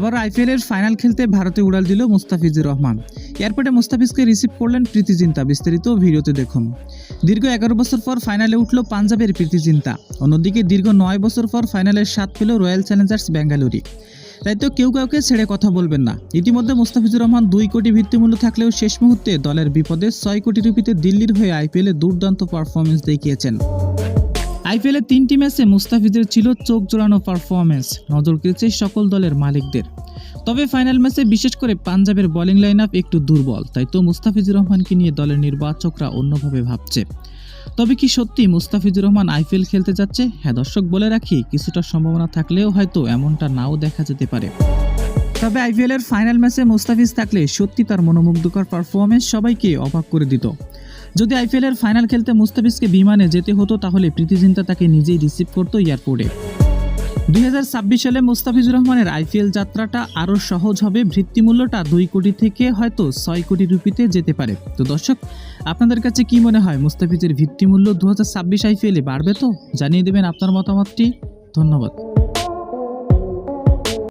আবার আইপিএলের ফাইনাল খেলতে ভারতে উড়াল দিল মুস্তাফিজুর রহমান। এয়ারপোর্টে মুস্তাফিজকে রিসিভ করলেন প্রীতি জিন্তা। বিস্তারিত ভিডিওতে দেখুন। দীর্ঘ এগারো বছর পর ফাইনালে উঠল পাঞ্জাবের প্রীতি জিন্তা। অন্যদিকে দীর্ঘ নয় বছর পর ফাইনালের স্বাদ পেল রয়্যাল চ্যালেঞ্জার্স বেঙ্গালুরি তাই তো কেউ কাউকে ছেড়ে কথা বলবেন না। ইতিমধ্যে মুস্তাফিজুর রহমান দুই কোটি ভিত্তিমূল্য থাকলেও শেষ মুহূর্তে দলের বিপদে ছয় কোটি রুপিতে দিল্লির হয়ে আইপিএলে দুর্দান্ত পারফরমেন্স দেখিয়েছেন। আইপিএলের তিনটি ম্যাচে মুস্তাফিজের ছিল চোখ জোড়ানো পারফরমেন্স নজর কেড়েছে সকল দলের মালিকদের। তবে ফাইনাল ম্যাচে বিশেষ করে পাঞ্জাবের বোলিং লাইন আপ একটু দুর্বল, তাই তো মুস্তাফিজুর রহমানকে নিয়ে দলের নির্বাচকরা অন্যভাবে ভাবছে। তবে কি সত্যি মুস্তাফিজুর রহমান আইপিএল খেলতে যাচ্ছে? হ্যাঁ দর্শক, বলে রাখি, কিছুটা সম্ভাবনা থাকলেও হয়তো এমনটা নাও দেখা যেতে পারে। তবে আইপিএল এর ফাইনাল ম্যাচে মুস্তাফিজ থাকলে সত্যি তার মনোমুগ্ধকর পারফরমেন্স সবাইকে অবাক করে দিত। যদি আইপিএল এর ফাইনাল খেলতে মুস্তাফিজকে বিমানে যেতে হতো, তাহলে প্রীতি জিন্তা তাকে নিজেই রিসিভ করতো এয়ারপোর্টে। দুই হাজার ছাব্বিশ সালে মুস্তাফিজুর রহমানের আইপিএল যাত্রাটা আরও সহজ হবে, ভিত্তিমূল্যটা দুই কোটি থেকে হয়তো ছয় কোটি রুপিতে যেতে পারে। তো দর্শক, আপনাদের কাছে কি মনে হয়? মুস্তাফিজের ভিত্তিমূল্য দু হাজার ছাব্বিশ আইপিএলে বাড়বে তো? জানিয়ে দেবেন আপনার মতামতটি। ধন্যবাদ।